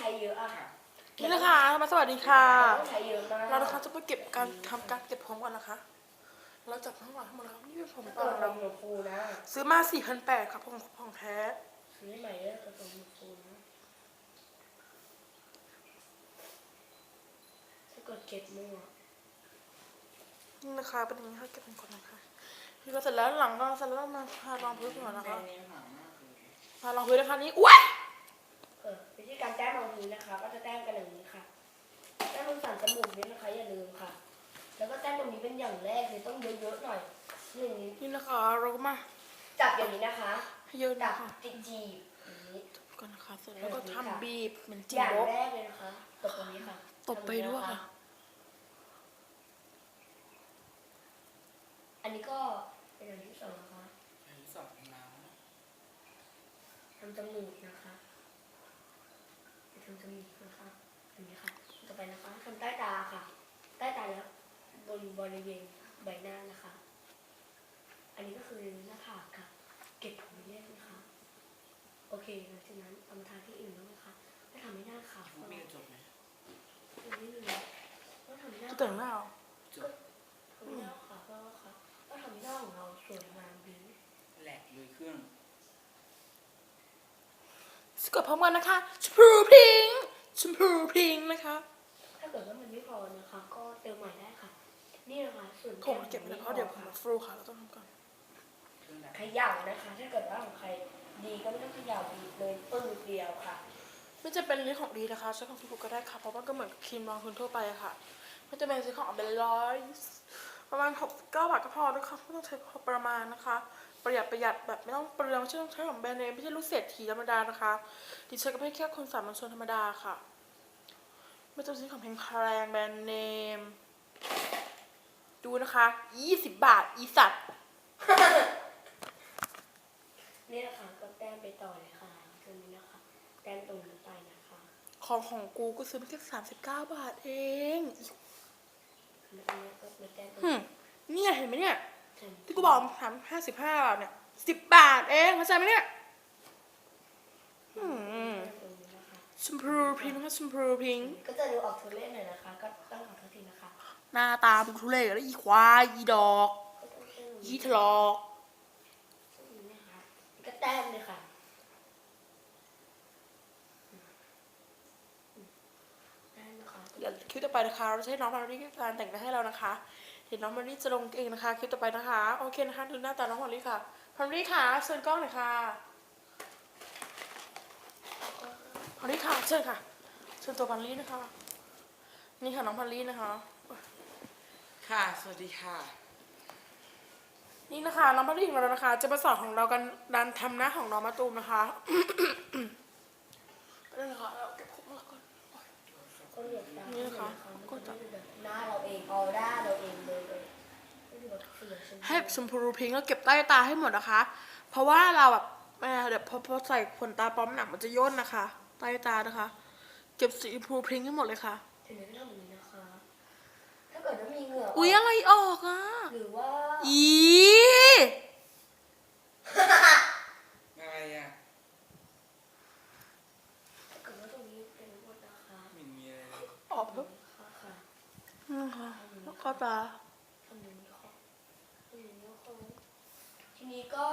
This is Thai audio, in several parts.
ช้เยอะอะค่ะนี่นะคะมาสวัสดีค่ะ ต้องใช้เยอะมากเรานะคะจะไปเก็บการทำการเก็บผมก่อนนะคะ เราจับทั้งหมดทั้งหมดแล้วนี่เป็นผมถ้าเก่าเกิดเราเราหนูฟูนะซื้อมาสี่พันแปดครับผมของแท้ซื้อใหม่เลยกระตุ้นหนูฟูนะถ้าเกิดเก็บมั่วนี่นะคะเป็นอย่างนี้ค่ะเก็บเป็นก่อนนะคะนี่ก็เสร็จแล้วหลังก็เสร็จแล้วมาพารองพื้นก่อนนะคะพารองพื้นนะคะนี่อุ้ยเออวิธี การแต้มบางทีนะคะ ก็จะแต้มกันอย่างนี้ค่ะแต้มบนสันจมูกนี่นะคะ อย่าลืมค่ะ แล้วก็แต้มตรงนี้เป็นอย่างแรกเลยต้องเยอะๆหน่อยอย่างนี้นี่นะคะเราก็มาจับอย่างนี้นะคะให้เยอะจันะบคะจีจีบอย่างนี้ ก่อนนะคะเสร็จแล้วก็ทำบีบเหมือนจิอย่างโบ๊ะ แรกเลยนะคะตบตรงนี้ค่ะตบไปด้วยค่ะ อันนี้ก็เป็นอันที่สองนะคะทำจมูกนะคะ ไปทำจมูกนะคะอันนี้ค่ะต่อไปนะคะทำใต้ตาค่ะ ใต้ตาแล้วบนบริเวณใบหน้านะคะ อันนี้ก็คือหน้าผากค่ะ เก็บผมเรียบนะคะ โอเคหลังจากนั้นเอามาทาที่อื่นแล้วนะคะถ้าทำให้หน้าขาวก็ไม่เลยต้องทำให้หน้าจะแต่งหน้าเอาทำให้หน้าขาวก็ค่ะก็ทำให้หน้าของเราสวยงามดีแหลกเลยเครื่อง สกดพร้อมกันนะคะชมพูพิงค์ชมพูพิงค์นะคะ ถ้าเกิดว่ามันไม่พอนะคะ ก็เติมใหม่ได้ค่ะ นี่นะคะส่วนผมเก็บไว้แล้วเพราะเดี๋ยวผมมาฟรูค่ะเราต้องทำก่อนเครื่องดับเขย่านะคะ ถ้าเกิดว่าของใครดีก็ไม่ต้องเขย่าดีเลยปึ้งเดียวค่ะ ไม่จะเป็นลิปของดีนะคะใช้ของฟิบุกก็ได้ค่ะ เพราะว่าก็เหมือนครีมรองพื้นทั่วไปอะค่ะ ไม่จะเป็นซื้อของเป็นร้อยประมาณหกเก้าบาทก็พอนะคะไม่ต้องใช้พอประมาณนะคะ ประหยัดประหยัดแบบไม่ต้องเปลืองไม่ใช่ต้องใช้ของแบรนด์เนมไม่ใช่ลูกเศรษฐีธรรมดานะคะดิฉันก็ไม่ใช่แค่คนสามัญชนธรรมดาค่ะ ไม่ต้องซื้อของแพงๆแบรนด์เนม ดูนะคะยี่สิบบาทอีสัตว์นี่นะคะก็แต้มไปต่อเลยค่ะตรงนี้นะคะแต้มตรงนี้ไปนะคะ ของของกูก็ซื้อมาแค่สามสิบเก้าบาทเองแล้วอันนี้ก็มาแต้มตรงหึนี้เนี่ยเห็นไหมเนี่ย ที่ที่กูบอกถามห้าสิบห้าบาทเนี่ยสิบบาทเองเข้าใจไหมเนี่ยอืมตรงนี้นะคะชมพูพิงค์นะคะชมพูพิงค์ก็จะดูออกทุเรศหน่อยนะคะ ก็ต้องขอโทษทีนะคะ หน้าตาเป็นทุเรศแล้วอีควายอีดอกก็ต้องแต้มอีทะลอกนี่นะคะก็แต้มเลยค่ะแต้มนะคะเดี๋ยวคลิปต่อไปนะคะเราจะให้น้องมารีการแต่งหน้าให้เรานะคะ เห็นน้องมารีจะลงเองนะคะคลิปต่อไปนะคะโอเคนะคะดูหน้าตาน้องมารีค่ะมารีค่ะเชิญกล้องหน่อยค่ะมารีค่ะเชิญค่ะเชิญตัวพันรีนะคะ นี่ค่ะน้องพันรีนะคะ ค่ะสวัสดีค่ะ นี่นะคะน้องพันรีของเรานะคะ จะมาสอนของเรากันดันทำหน้าของน้องมาตูมนะคะไปเลยค่ะเราเก็บผมแล้วก่อนก็เหลือบตา นี่นะคะก็จะแบบหน้าเราเองออร่าเราเองเลยเลยไม่ได้แบบเสียชมพูให้ชมพูพิงค์แล้วเก็บใต้ตาให้หมดนะคะ เพราะว่าเราแบบเอ่อเดี๋ยวพอพอใส่ขนตาปลอมหนังมันจะย่นนะคะ ใต้ตานะคะ เก็บสีชมพูพิงค์ให้หมดเลยค่ะถึงจะไม่ทำอย่างนี้นะคะถ้าเกิดว่ามีเหงื่อออุ๊ยอกอะไรออกอะหรือว่าอี อะไรอะ ถ้าเกิดว่าตรงนี้เป็นหมดนะคะ ไมินมีอะไรเลย ออกแล้ว ค่ะค่ะ นี่ค่ะแล้วก็ตา ทำอย่างนี้ค่ะทำอย่างนี้ค่ะทีนี้ก็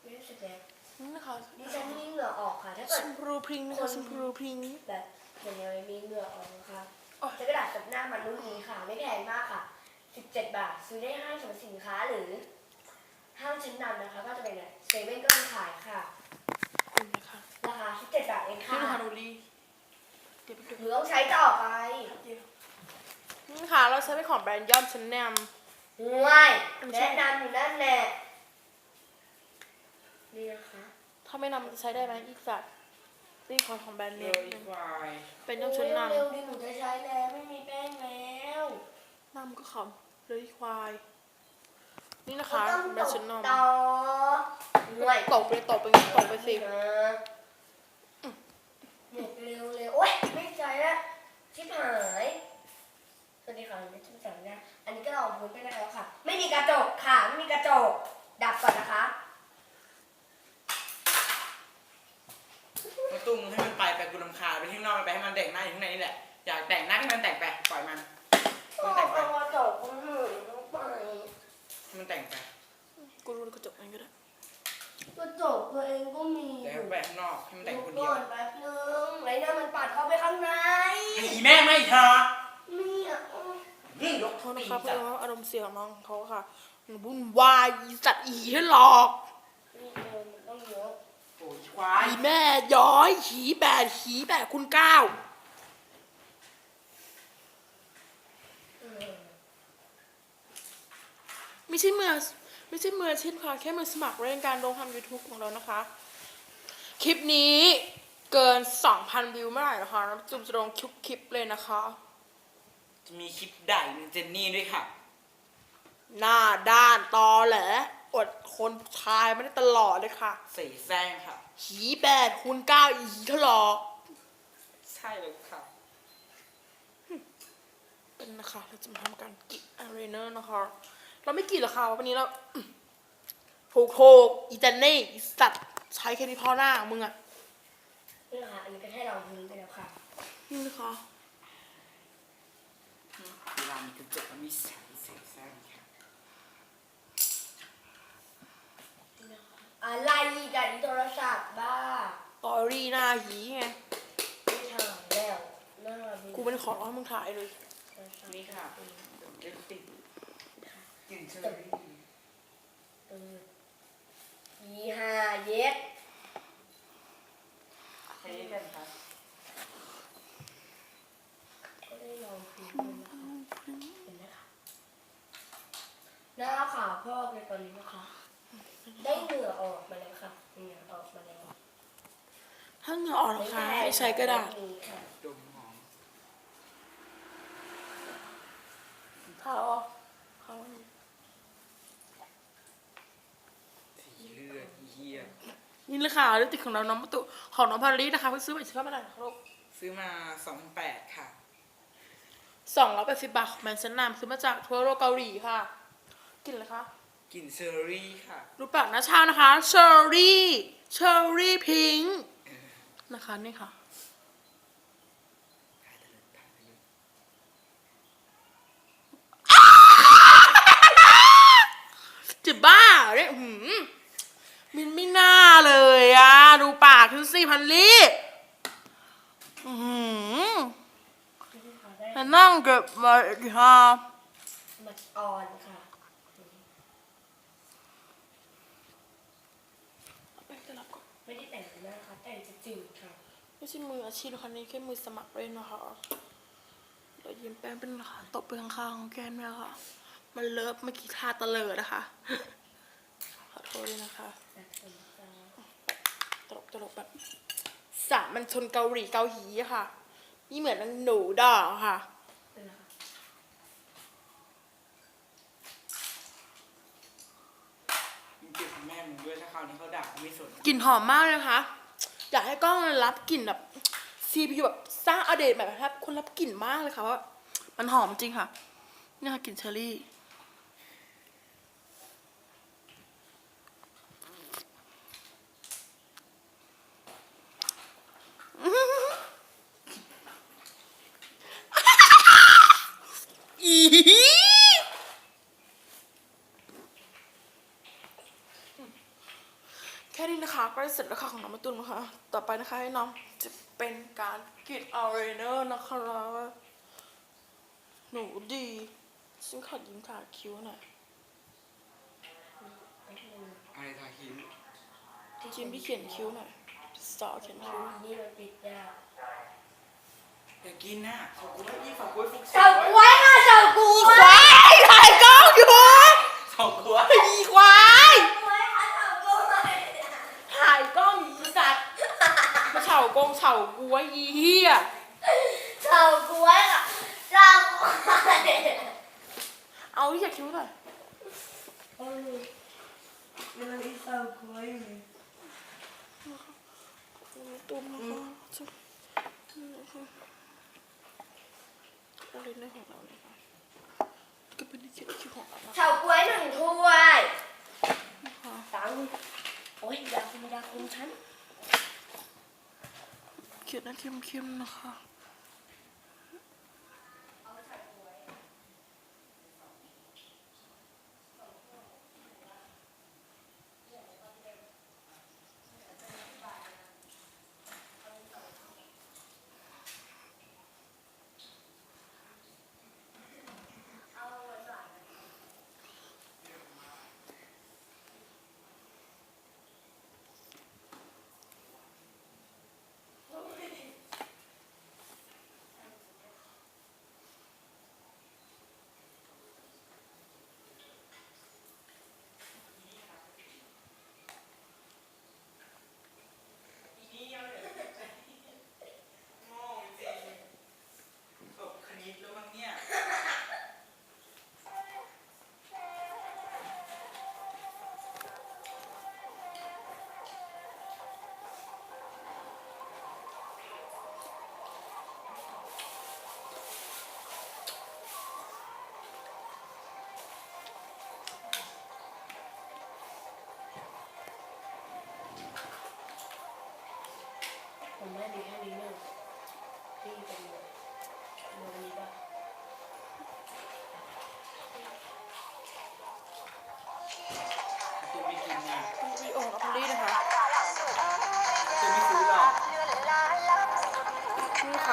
ไม่ได้เสร็จแล้ว นี่นะคะ ดิฉันมีเหงื่อออกค่ะ ถ้า ช เกิด มพูพิงค์ นะคะชมพูพิงค์แบบอย่างเงี้ยมีเหงื่อออกนะคะโอ๊ยใช้กระดาษซับหน้ามันรุ่นนี้ค่ะ ไม่แพงมากค่ะ 17 บาท ซื้อได้ห้างสรรพสินค้าหรือห้างชั้นนำนะคะ ก็จะเป็นเนี่ยเซเว่นก็มีขายค่ะคุณนะคะราคา17 บาทเองนี่ค่ะนะคะดูดีเดี๋ยวไปดูหรือต้องใช้ต่อไปนี่ค่ะ เราใช้เป็นของแบรนด์ยอดชั้นแนมห่วยแนะนำอยู่นั่นแหละนี่นะคะถ้าไม่นำมันจะใช้ได้ไหมอีกสัตว์ นี่ของของแบรนด์เนเลมยควายเป็นยอดชั้นนำเร็วๆดิหนูจะใช้แล้วไม่มีแป้งแล้วน้ำก็ขำเลยควาย นี่นะคะต้องแบรนด์ชั้นนำต่อห่วยตบไปตบไปตบไปสินะหมดเร็วเลยโอ๊ยไม่ใช่แล้วชิบหายสวัสดีค่ะไม่ใช่สั่งนะอันนี้ก็ลองพื้นไปได้แล้วค่ะ ไม่มีกระจกค่ะ ไม่มีกระจก ดับก่อนนะคะ มา ตุ้มให้มันไปไปกูรำคาญไปที่ข้างนอกไปให้มันแต่งหน้าอยู่ข้างในนี่แหละอยากแต่งหน้าให้มันแต่งไปปล่อยมันให้มันแต่งไปเอาจบคนหนึ่งต้องไปให้มันแต่งไปกูรู้กระจกเองก็ได้กระจกตัวเองก็มีแต่ให้มันไปข้างนอกให้มันแต่งคนดูเดียก่วอนแป๊บนึงไอ้นั่นมันปัดเข้าไปข้างในอีแม่ไม่เธอเนี่ยนี่ยกโทษตีนะนคะเพจัดราะว่าอารมณ์เสียของน้องเขาค่ะมันวุ่นวายอีสัตว์อีให้หลอกนี่เออมันต้องยก โอ้ยควายอีแม่ย้อยหีแบดหีแบดคุณเก้าเออไม่ใช่มือไม่ใช่มืออาชีพค่ะ แค่มือสมัครเรื่องการลงทำ YouTube ของเรานะคะ คลิปนี้เกิน 2,000 วิวเมื่อไหร่นะคะน้ำจุ่มจะลงคลิปคลิปเลยนะคะ จะมีคลิปด่าเป็นเจนนี่ด้วยค่ะ หน้าด้านตอแหล อดคนชายไม่ได้ตลอดเลยค่ะเสีแซงค่ะ หีแบดคุณเก้าอีทะลอกใช่เลยค่ะ เป็นนะคะเราจะมาทำการกินอารีเนอร์นะคะ เราไม่กินหรอกค่ะวันนี้เราถูกถูกอีจันนี่อีสัตว์ใช้แค่นี้พอหน้ามึงอะนี่ค่ะอันนี้ก็ให้เราทิ้งไปแล้วค่ะนี่นะคะ เวลามีกระจกมันมีแสงเสีแซงค่ะ อะไรอีกอะนี่โทรศัพท์บ้าตอรี่หน้าหีไง ไม่ถ่ายแล้วหน้าดูกูไม่ได้ขอร้องให้มึงถ่ายเลยนี่ค่ะเดี๋ยวเดี๋ยวติดกลิ่นเชอรี่เออยีห้าเย็ดใช้กันค่ะก็ได้ลองทิ้งดูนะคะเห็นไหมคะหน้าขาวพอกในตอนนี้นะคะ ได้เหงื่อออกมาแล้วค่ะเหงื่อออกมาแล้วถ้าเหงื่อออกนะคะให้ใช้กระดาษนี่ค่ะดมหอมเท้าออกเท้าสีเลือดเหี้ยนี่เลยค่ะลิปสติกของเราน้องประตูของน้องพาริสนะคะเพิ่งซื้อไปเชื่อมาได้นะคะลูกซื้อมา2,800ค่ะสองร้อยแปดสิบบาทของแมนชั้นนำซื้อมาจากทัวโรเกาหลีค่ะกินเลยคะ กลิ่นเชอรี่ค่ะ รูปปากหน้าชานะคะเชอร์รี่เชอร์รี่พิงค์นะคะนี่ค่ะ จะบ้าเนี่ยหืมมินไม่น่าเลยอะ ดูปากฉันสิพันลี่อืมนี่ค่ะได้มานั่งเก็บมาอีกค่ะ มัดออนค่ะ ไปจะรับก่อน ไม่ได้แต่งหน้าค่ะแต่งจะจืดค่ะ ไม่ใช่มืออาชีพนะคะนี่แค่มือสมัครเล่นนะคะเรายิ้มแป้งเป็นค่ะตบไปข้างๆของแก้มเนี่ยค่ะ มันเลิฟเมื่อกี้ท่าตะเลิดนะคะขอโทษด้วยนะคะแต่ผมจะตลกตลกแบบสามันชนเกาหลีเกาหลีอะค่ะ นี่เหมือนนางหนูดอกค่ะเป็นนะคะมึงเก็บของแม่มึงด้วยถ้าคราวนี้เขาด่ากูไม่สนกลิ่นหอมมากเลยนะคะ อยากให้กล้องรับกลิ่นแบบซีพีแบบสร้างอเดตแบบครับคนรับกลิ่นมากเลยค่ะว่ามันหอมจริงค่ะนี่ค่ะกลิ่นเชอรี่อีแค่นี้นะคะก็ได้ เสร็จแล้วค่ะของน้องมาตุนนะคะ ต่อไปนะคะให้น้องจะเป็นการกรีดออเรเนอร์นะคะหนูดีฉันขอยิ้มขาคิ้วหน่อยไม่เป็นอะไรทาคิ้วจิ้มที่เขียนคิ้วหน่อยสอเขียนคิ้วนี่มันปิดยากอยากกินน่ะขอบคุณพี่ฝากกล้วยฟุกเฉาก้วยค่ะเฉาก้วยควายถ่ายกล้องอยู่ขอบกล้วยอีควาย เฉาก้วยค่ะเฉาก้วย ถ่ายกล้องอยู่อีสัตว์มาเฉา กงเฉากัวอีเหี้ยเฉาก้วยค่ะเฉาก้วยเอาที่เขียนคิ้วหน่อยเออมันมีเฉาก้วยอยู่ตุ้มนะคะจะนี่นะคะเราเล่นเรื่องของเราเลยค่ะก็เป็นที่เขียนคิ้วของเรานะคะเฉาก้วยหนึ่งถ้วยตังค์โอ้ยยาคุมยาคุมฉันโอ เขียนนะเข้มๆนะคะ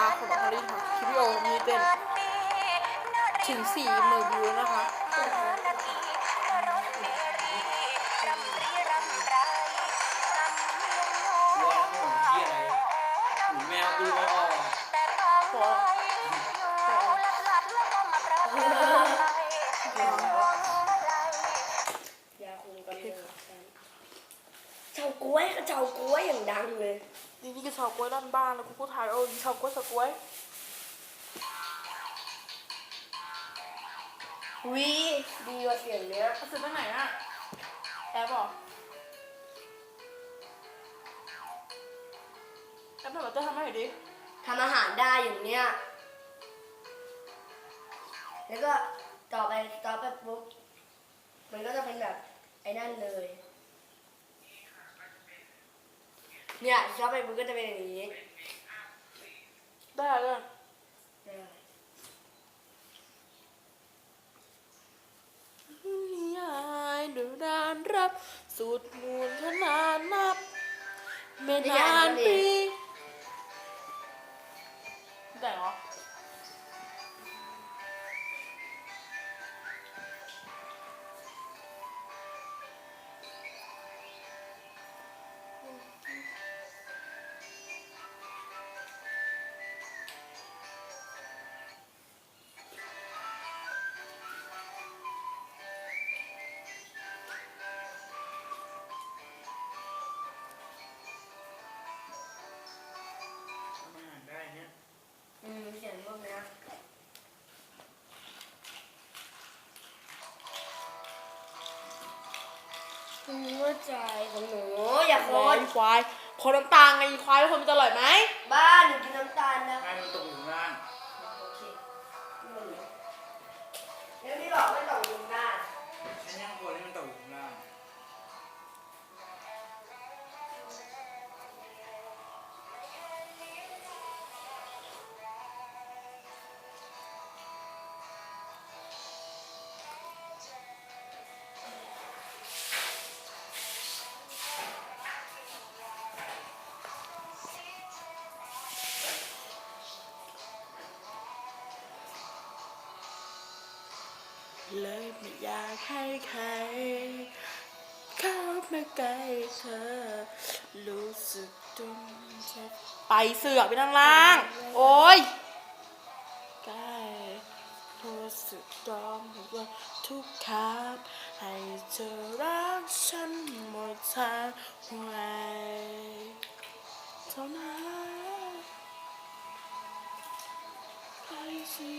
นี่ค่ะของพอลลี่ค่ะคลิปวิดีโอมีเป็นถึงสี่หมื่นวิวนะคะ เฉาก้วยเฉาก้วยอย่างดังเลยนี่นี่คือชาวกล้วยด้านบ้านแล้วกูพูดไทยโอ้ยชาวกล้วยชาวกล้วยวีดีกว่าเสียงเนี้ยเอาซื้อไปไหนอะแอปเหรอแอปแบบว่าจะทำให้หน่อยดิทำอาหารได้อย่างเนี้ยแล้วก็ต่อไปต่อไปปุ๊บมันก็จะเป็นแบบไอ้นั่นเลย เนี่ยชอบไปปุ๊บก็จะเป็นอย่างนี้ ได้เลยได้นิยายดูดานรับสูตรมูลขนาดนับ ไม่นานปี ใจของหนูอย่าโคควายนควายคนน้ำตาลไงควายคนมันจะอร่อยไหมบ้านหนูกินน้ำตาลนะ ให้มันตกอยู่ข้างล่าง เลยไม่อยากให้ใคร เข้ามาใกล้เธอ รู้สึกจนเจ็บไปเสือกไปทางล่าง โอ้ยใกล้รู้สึกร้องว่าทุกคำให้เธอรักฉันหมดทางหวเท่านั้นใครสิ